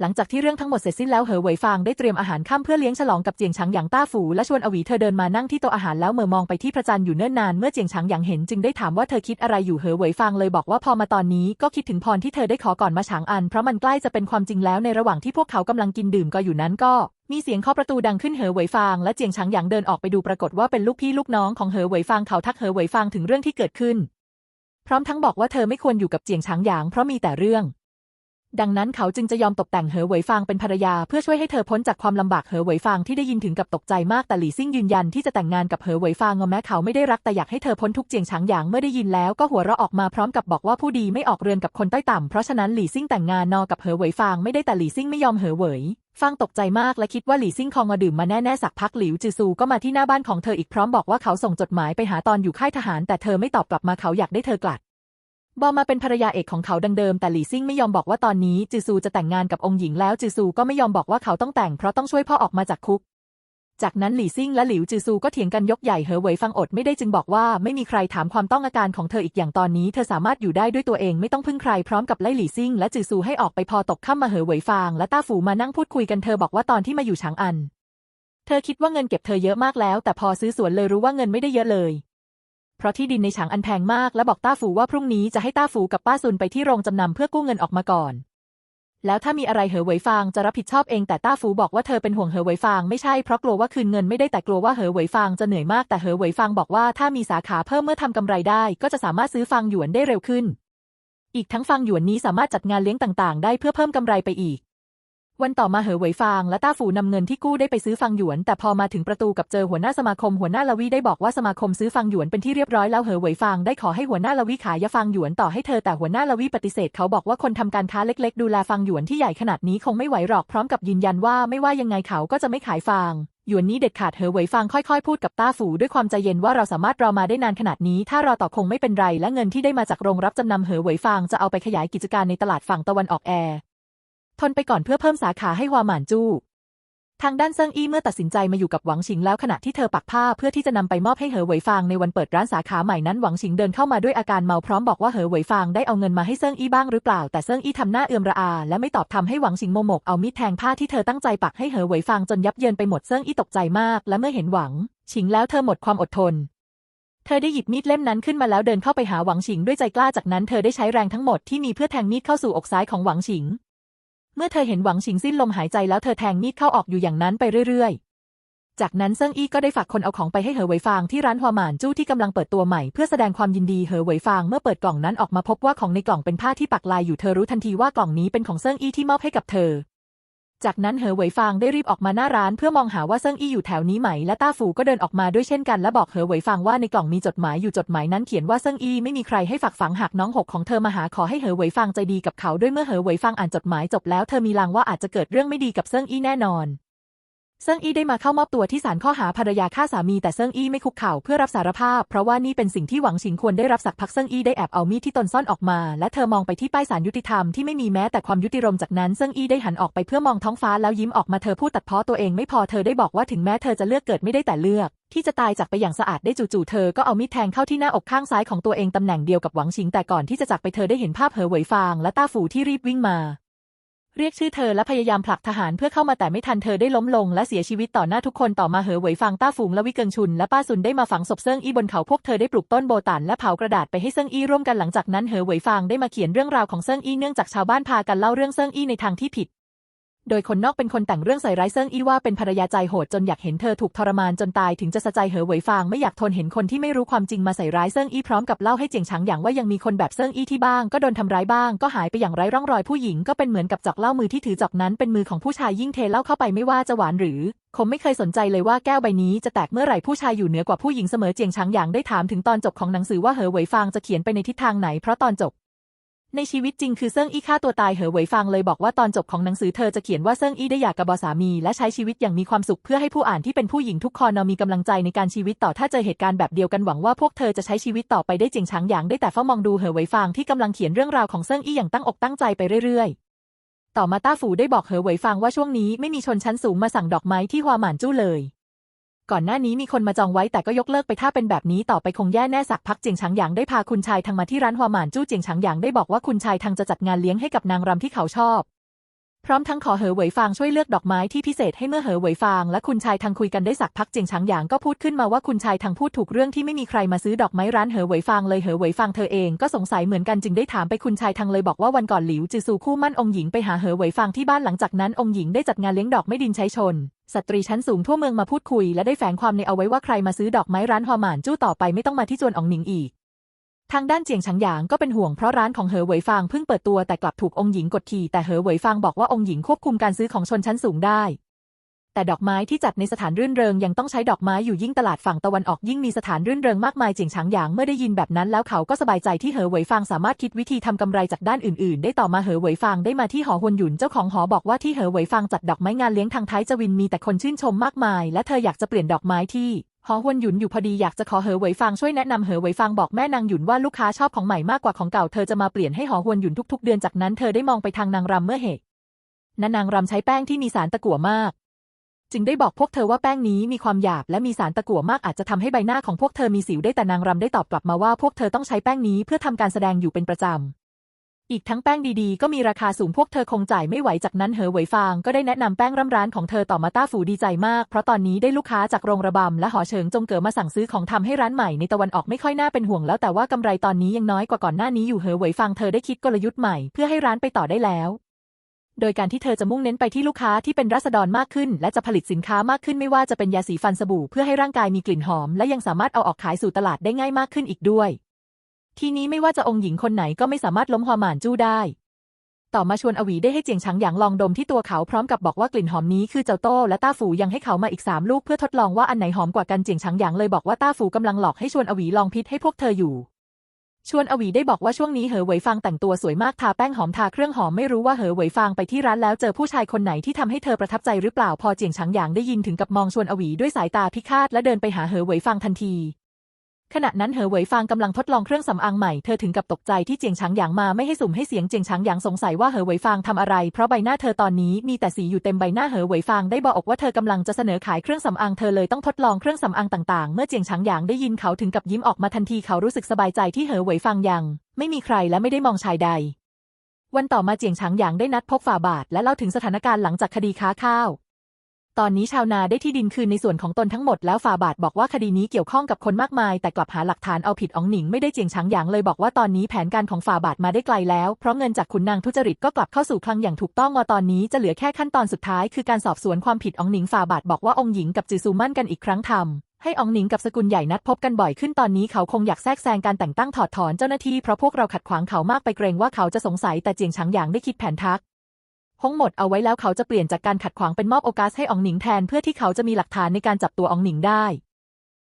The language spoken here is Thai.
หลังจากที่เรื่องทั้งหมดเสร็จสิ้นแล้วเหอเหวยฟางได้เตรียมอาหารค่ำเพื่อเลี้ยงฉลองกับเจียงฉางหยางต้าฝูและชวนอวีเธอเดินมานั่งที่โต๊ะอาหารแล้วเหม่อมองไปที่พระจันทร์อยู่เนิ่นนานเมื่อเจียงฉางหยางเห็นจึงได้ถามว่าเธอคิดอะไรอยู่เหอเหวยฟางเลยบอกว่าพอมาตอนนี้ก็คิดถึงพรที่เธอได้ขอก่อนมาฉางอัน เพราะมันใกล้จะเป็นความจริงแล้วในระหว่างที่พวกเขากำลังกินดื่มก็อยู่นั้นก็มีเสียงเคาะประตูดังขึ้นเหอเหวยฟางและเจียงฉางหยางเดินออกไปดูปรากฏว่าเป็นลูกพี่ลูกน้องของเหอเหวยฟางเขาทักเหอเหวยฟางถึงเรื่องที่เกิดขึ้น พร้อมทั้งบอกว่าเธอไม่ควรอยู่กับเจียงฉางหยางเพราะมีแต่เรื่อง ดังนั้นเขาจึงจะยอมตกแต่งเหอเหวยฟางเป็นภรรยาเพื่อช่วยให้เธอพ้นจากความลำบากเหอเหวยฟางที่ได้ยินถึงกับตกใจมากแต่หลี่ซิ่งยืนยันที่จะแต่งงานกับเหอเหวยฟางแม้เขาไม่ได้รักแต่อยากให้เธอพ้นทุกเจียงฉางหยางเมื่อได้ยินแล้วก็หัวเราะออกมาพร้อมกับบอกว่าผู้ดีไม่ออกเรือนกับคนต้ต่ำเพราะฉะนั้นหลี่ซิ่งแต่งงานนอกับเหอเหวยฟางไม่ได้แต่หลี่ซิ่งไม่ยอมเหอเหวยฟางตกใจมากและคิดว่าหลี่ซิ่งคองมาดื่มมาแน่ๆสักพักหลิวจือซูก็มาที่หน้าบ้านของเธออีกพร้อมบอกว่าเขาส่งจดหมายไปหาตอนอยู่ค่ายทหารแต่เธอไม่ตอบกลับมาเขาอยากได้เธอกลัด บอมาเป็นภรรยาเอกของเขาดังเดิมแต่หลี่ซิ่งไม่ยอมบอกว่าตอนนี้จือซูจะแต่งงานกับองค์หญิงแล้วจือซูก็ไม่ยอมบอกว่าเขาต้องแต่งเพราะต้องช่วยพ่อออกมาจากคุก จากนั้นหลี่ซิ่งและหลิวจือซูก็เถียงกันยกใหญ่เหอเหวยฟังอดไม่ได้จึงบอกว่าไม่มีใครถามความต้องอาการของเธออีกอย่างตอนนี้เธอสามารถอยู่ได้ด้วยตัวเองไม่ต้องพึ่งใครพร้อมกับไล่หลี่ซิ่งและจือซูให้ออกไปพอตกค่ำมาเหอเหวยฟางและต้าฝูมานั่งพูดคุยกันเธอบอกว่าตอนที่มาอยู่ฉางอัน เธอคิดว่าเงินเก็บเธอเยอะมากแล้ว แต่พอซื้อสวนเลยรู้ว่าเงินไม่ได้เยอะเลย เพราะที่ดินในฉางอันแพงมากและบอกต้าฝูว่าพรุ่งนี้จะให้ต้าฝูกับป้าซุนไปที่โรงจำนำเพื่อกู้เงินออกมาก่อน แล้วถ้ามีอะไรเหอเหวยฟางจะรับผิดชอบเองแต่ต้าฟูบอกว่าเธอเป็นห่วงเหอเหวยฟางไม่ใช่เพราะกลัวว่าคืนเงินไม่ได้แต่กลัวว่าเหอเหวยฟางจะเหนื่อยมากแต่เหอเหวยฟางบอกว่าถ้ามีสาขาเพิ่มเมื่อทำกำไรได้ ก็จะสามารถซื้อฟางหยวนได้เร็วขึ้น อีกทั้งฟางหยวนนี้สามารถจัดงานเลี้ยงต่างๆ ได้เพื่อเพิ่มกำไรไปอีก วันต่อมาเหอเหวยฟางและต้าฝูนำเงินที่กู้ได้ไปซื้อฟังหยวน แต่พอมาถึงประตูกับเจอหัวหน้าสมาคมหัวหน้าละวีได้บอกว่าสมาคมซื้อฟังหยวนเป็นที่เรียบร้อยแล้วเหอเหวยฟางได้ขอให้หัวหน้าละวีขายยาฟังหยวนต่อให้เธอแต่หัวหน้าละวีปฏิเสธเขาบอกว่าคนทำการค้าเล็กๆ ดูแลฟังหยวนที่ใหญ่ขนาดนี้คงไม่ไหวหรอกพร้อมกับยืนยันว่าไม่ว่ายังไงเขาก็จะไม่ขายฟางหยวนนี้เด็ดขาดเหอเหวยฟางค่อยๆ พูดกับต้าฝูด้วยความใจเย็นว่าเราสามารถรอมาได้นานขนาดนี้ ถ้ารอต่อคงไม่เป็นไร และเงินที่ได้มาจากโรงรับจำนำเหอเหวยฟางจะเอาไปขยายกิจการในตลาดฝั่งตะวันออกแอร์ ทนไปก่อนเพื่อเพิ่มสาขาให้ฮวาหมานจู้ ทางด้านเซิงอี้เมื่อตัดสินใจมาอยู่กับหวังฉิงแล้วขณะที่เธอปักผ้าเพื่อที่จะนำไปมอบให้เหอเหวยฟางในวันเปิดร้านสาขาใหม่นั้นหวังฉิงเดินเข้ามาด้วยอาการเมาพร้อมบอกว่าเหอเหวยฟางได้เอาเงินมาให้เซิงอี้บ้างหรือเปล่า แต่เซิงอี้ทำหน้าเอือมระอา และไม่ตอบทำให้หวังฉิงโมโมกเอามีดแทงผ้าที่เธอตั้งใจปักให้เหอเหวยฟางจนยับเยินไปหมดเซิงอี้ตกใจมาก และเมื่อเห็นหวังฉิงแล้วเธอหมดความอดทนเธอได้หยิบมีดเล่มนั้นขึ้นมาแล้วเดินเข้าไปหาหวังฉิงด้วยใจกล้าจากนั้นเธอได้ใช้แรงทั้งหมดที่มีเพื่อแทงมีดเข้าสู่อกซ้ายของหวังฉิง เมื่อเธอเห็นหวังฉิงสิ้นลมหายใจแล้วเธอแทงมีดเข้าออกอยู่อย่างนั้นไปเรื่อยๆ จากนั้นเซิงอี้ก็ได้ฝากคนเอาของไปให้เหอเหวยฟางที่ร้านฮวาหมานจู้ที่กำลังเปิดตัวใหม่เพื่อแสดงความยินดีเหอเหวยฟางเมื่อเปิดกล่องนั้นออกมาพบว่าของในกล่องเป็นผ้าที่ปักลายอยู่เธอรู้ทันทีว่ากล่องนี้เป็นของเซิงอี้ที่มอบให้กับเธอ จากนั้นเหอเหวยฟางได้รีบออกมาหน้าร้านเพื่อมองหาว่าเซิงอี้อยู่แถวนี้ไหม และต้าฝูก็เดินออกมาด้วยเช่นกันและบอกเหอเหวยฟางว่าในกล่องมีจดหมายอยู่จดหมายนั้นเขียนว่าเซิงอี้ไม่มีใครให้ฝากฝังหากน้องหกของเธอมาหาขอให้เหอเหวยฟางใจดีกับเขาด้วยเมื่อเหอเหวยฟางอ่านจดหมายจบแล้วเธอมีลางว่าอาจจะเกิดเรื่องไม่ดีกับเซิงอี้แน่นอน เซิงอี้ได้มาเข้ามอบตัวที่ศาลข้อหาภรรยาฆ่าสามีแต่เซิงอี้ไม่คุกเข่าเพื่อรับสารภาพ เพราะว่านี่เป็นสิ่งที่หวังฉิงควรได้รับสักพักเซิงอี้ได้แอบเอามีดที่ตนซ่อนออกมา และเธอมองไปที่ป้ายศาลยุติธรรมที่ไม่มีแม้แต่ความยุติรมจากนั้นเซิงอี้ได้หันออกไปเพื่อมองท้องฟ้าแล้วยิ้มออกมาเธอพูดตัดเพ้อตัวเองไม่พอเธอได้บอกว่าถึงแม้เธอจะเลือกเกิดไม่ได้แต่เลือก ที่จะตายจากไปอย่างสะอาดได้จู่ๆเธอก็เอามีดแทงเข้าที่หน้าอกข้างซ้ายของตัวเองตำแหน่งเดียวกับหวังฉิงแต่ก่อนที่จะจากไปเธอได้เห็นภาพเหอเหวยฟางและต้าฝูที่รีบวิ่งมา เรียกชื่อเธอและพยายามผลักทหารเพื่อเข้ามาแต่ไม่ทันเธอได้ล้มลงและเสียชีวิตต่อหน้าทุกคนต่อมาเหอเหวยฟางต้าฝูงและวิเกิงชุนและป้าซุนได้มาฝังศพเซิงอี้บนเขาพวกเธอได้ปลูกต้นโบตันและเผากระดาษไปให้เซิงอี้ร่วมกันหลังจากนั้นเหอเหวยฟางได้มาเขียนเรื่องราวของเซิงอี้เนื่องจากชาวบ้านพากันเล่าเรื่องเซิงอี้ในทางที่ผิด โดยคนนอกเป็นคนแต่งเรื่องใส่ร้ายเซิงอี้ว่าเป็นภรรยาใจโหดจนอยากเห็นเธอถูกทรมานจนตายถึงจะสะใจเหอเหวยฟางไม่อยากทนเห็นคนที่ไม่รู้ความจริงมาใส่ร้ายเซิงอี้พร้อมกับเล่าให้เจียงฉางอย่างว่ายังมีคนแบบเซิงอี้ที่บ้าง ก็โดนทำร้ายบ้างก็หายไปอย่างไร้ร่องรอยผู้หญิงก็เป็นเหมือนกับจอกเล้ามือที่ถือจอกนั้นเป็นมือของผู้ชายยิ่งเทเล้าเข้าไปไม่ว่าจะหวานหรือคงไม่เคยสนใจเลยว่าแก้วใบนี้จะแตกเมื่อไหร่ผู้ชายอยู่เหนือกว่าผู้หญิงเสมอเจียงฉางอย่างได้ถามถึงตอนจบของหนังสือว่าเหอเหวยฟางจะเขียนไปในทิศทางไหนเพราะตอนจบ ในชีวิตจริงคือเซิงอี้ฆ่าตัวตายเหอเหวยฟางเลยบอกว่าตอนจบของหนังสือเธอจะเขียนว่าเซิงอี้ได้หย่ากับบอสามี และใช้ชีวิตอย่างมีความสุขเพื่อให้ผู้อ่านที่เป็นผู้หญิงทุกคนมีกำลังใจในการชีวิตต่อถ้าเจอเหตุการณ์แบบเดียวกันหวังว่าพวกเธอจะใช้ชีวิตต่อไปได้เจียงช้างอย่างได้แต่เฝ้ามองดูเหอเหวยฟางที่กำลังเขียนเรื่องราวของเซิงอี้อย่างตั้งอกตั้งใจไปเรื่อยๆ ต่อมาต้าฝูได้บอกเหอเหวยฟางว่าช่วงนี้ไม่มีชนชั้นสูงมาสั่งดอกไม้ที่ฮวาหมานจู้เลย ก่อนหน้านี้มีคนมาจองไว้แต่ก็ยกเลิกไปถ้าเป็นแบบนี้ต่อไปคงแย่แน่สักพักเจียงฉางหยางได้พาคุณชายทางมาที่ร้านฮวหมานจู้เจียงฉางหยางได้บอกว่าคุณชายทางจะจัดงานเลี้ยงให้กับนางรำที่เขาชอบ พร้อมทั้งขอเหอเหวยฟางช่วยเลือกดอกไม้ที่พิเศษให้เมื่อเหอเหวยฟางและคุณชายทางคุยกันได้สักพักเจียงฉางหยางก็พูดขึ้นมาว่าคุณชายทางพูดถูกเรื่องที่ไม่มีใครมาซื้อดอกไม้ร้านเหอเหวยฟางเลยเหอเหวยฟางเธอเองก็สงสัยเหมือนกันจึงได้ถามไปคุณชายทางเลยบอกว่าวันก่อนหลิวจือซูคู่มั่นองค์หญิงไปหาเหอเหวยฟางที่บ้านหลังจากนั้นองค์หญิงได้จัดงานเลี้ยงดอกไม้ดินใช้ชน สตรีชั้นสูงทั่วเมืองมาพูดคุย และได้แฝงความในเอาไว้ว่าใครมาซื้อดอกไม้ร้านฮอหมานจู้ต่อไปไม่ต้องมาที่จวนอองหนิงอีก ทางด้านเจียงฉางหยางก็เป็นห่วงเพราะร้านของเหอเหวยฟางเพิ่งเปิดตัวแต่กลับถูกองค์หญิงกดขี่แต่เหอเหวยฟางบอกว่าองค์หญิงควบคุมการซื้อของชนชั้นสูงได้ แต่ดอกไม้ที่จัดในสถานรื่นเริงยังต้องใช้ดอกไม้อยู่ยิ่งตลาดฝั่งตะวันออกยิ่งมีสถานรื่นเริงมากมายจียงฉางหยางเมื่อได้ยินแบบนั้นแล้วเขาก็สบายใจที่เหอเหวยฟางสามารถคิดวิธีทำกำไรจากด้านอื่นๆ ได้ต่อมาเหอเหวยฟางได้มาที่หอฮวนหยุนเจ้าของหอบอกว่าที่เหอเหวยฟางจัดดอกไม้งานเลี้ยงทางท้ายจวินมีแต่คนชื่นชมมากมาย และเธออยากจะเปลี่ยนดอกไม้ที่หอฮวนหยุนอยู่พอดีอยากจะขอเหอเหวยฟางช่วยแนะนำเหอเหวยฟางบอกแม่นางหยุนว่าลูกค้าชอบของใหม่มากกว่าของเก่าเธอจะมาเปลี่ยนให้หอฮวนหยุนทุกๆ เดือนจากนั้นเธอได้มองไปทางนางรำเมื่อเหตุนั้นนางรำใช้แป้งที่มีสารตะกั่วมาก จึงได้บอกพวกเธอว่าแป้งนี้มีความหยาบและมีสารตะกั่วมากอาจจะทำให้ใบหน้าของพวกเธอมีสิวได้แต่นางรำได้ตอบกลับมาว่าพวกเธอต้องใช้แป้งนี้เพื่อทำการแสดงอยู่เป็นประจำอีกทั้งแป้งดีๆ ก็มีราคาสูงพวกเธอคงจ่ายไม่ไหวจากนั้นเหอเหวยฟางก็ได้แนะนำแป้งร่ำร้านของเธอต่อมาต้าฝูดีใจมาก เพราะตอนนี้ได้ลูกค้าจากโรงระบำและหอเฉิงจงเก๋มาสั่งซื้อของทำให้ร้านใหม่ในตะวันออกไม่ค่อยน่าเป็นห่วงแล้วแต่ว่ากำไรตอนนี้ยังน้อยกว่าก่อนหน้านี้อยู่เหอเหวยฟางเธอได้คิดกลยุทธ์ใหม่เพื่อให้ร้านไปต่อได้แล้ว โดยการที่เธอจะมุ่งเน้นไปที่ลูกค้าที่เป็นรัษฎรมากขึ้น และจะผลิตสินค้ามากขึ้นไม่ว่าจะเป็นยาสีฟันสบู่เพื่อให้ร่างกายมีกลิ่นหอม และยังสามารถเอาออกขายสู่ตลาดได้ง่ายมากขึ้นอีกด้วย ทีนี้ไม่ว่าจะองค์หญิงคนไหนก็ไม่สามารถล้มฮอหมานจู้ได้ ต่อมาชวนอวีได้ให้เจียงฉางหยางลองดมที่ตัวเขาพร้อมกับบอกว่ากลิ่นหอมนี้คือเจ้าโต้และต้าฝูยังให้เขามาอีกสามลูกเพื่อทดลองว่าอันไหนหอมกว่ากันเจียงฉางหยางเลยบอกว่าต้าฝูกำลังหลอกให้ชวนอวีลองพิษให้พวกเธออยู่ ชวนอวีได้บอกว่าช่วงนี้เหอเหวยฟางแต่งตัวสวยมากทาแป้งหอมทาเครื่องหอมไม่รู้ว่าเหอเหวยฟางไปที่ร้านแล้วเจอผู้ชายคนไหนที่ทำให้เธอประทับใจหรือเปล่าพอเจียงฉางหยางได้ยินถึงกับมองชวนอวีด้วยสายตาพิฆาตและเดินไปหาเหอเหวยฟางทันที ขณะนั้นเหอเหวยฟางกำลังทดลองเครื่องสำอางใหม่ เธอถึงกับตกใจที่เจียงฉางหยางมาไม่ให้สุ่มให้เสียงเจียงฉางหยางสงสัยว่าเหอเหวยฟางทำอะไร เพราะใบหน้าเธอตอนนี้มีแต่สีอยู่เต็มใบหน้าเหอเหวยฟางได้บอกว่าเธอกำลังจะเสนอขายเครื่องสำอางเธอเลยต้องทดลองเครื่องสำอางต่างๆ เมื่อเจียงฉางหยางได้ยินเขาถึงกับยิ้มออกมาทันทีเขารู้สึกสบายใจที่เหอเหวยฟางยัง ไม่มีใครและไม่ได้มองชายใด วันต่อมาเจียงฉางหยางได้นัดพบฝ่าบาทและเล่าถึงสถานการณ์หลังจากคดีค้าข้าว ตอนนี้ชาวนาได้ที่ดินคืนในส่วนของตนทั้งหมดแล้วฝ่าบาทบอกว่าคดีนี้เกี่ยวข้องกับคนมากมาย แต่กลับหาหลักฐานเอาผิดอองหนิงไม่ได้เจียงฉางหยางเลยบอกว่าตอนนี้แผนการของฝ่าบาทมาได้ไกลแล้ว เพราะเงินจากขุนนางทุจริตก็กลับเข้าสู่คลังอย่างถูกต้องว่าตอนนี้จะเหลือแค่ขั้นตอนสุดท้ายคือการสอบสวนความผิดอองหนิงฝ่าบาทบอกว่าองค์หญิงกับจือซูมั่นกันอีกครั้งทำให้อองหนิงกับสกุลใหญ่นัดพบกันบ่อยขึ้นตอนนี้เขาคงอยากแทรกแซงการแต่งตั้งถอดถอนเจ้าหน้าที่เพราะพวกเราขัดขวางเขามากไปเกรงว่าเขาจะสงสัยแต่เจียงฉางหยางได้คิดแผนทัก ฮงหมดเอาไว้แล้วเขาจะเปลี่ยนจากการขัดขวางเป็นมอบโอกาสให้อองหนิงแทนเพื่อที่เขาจะมีหลักฐานในการจับตัวอองหนิงได้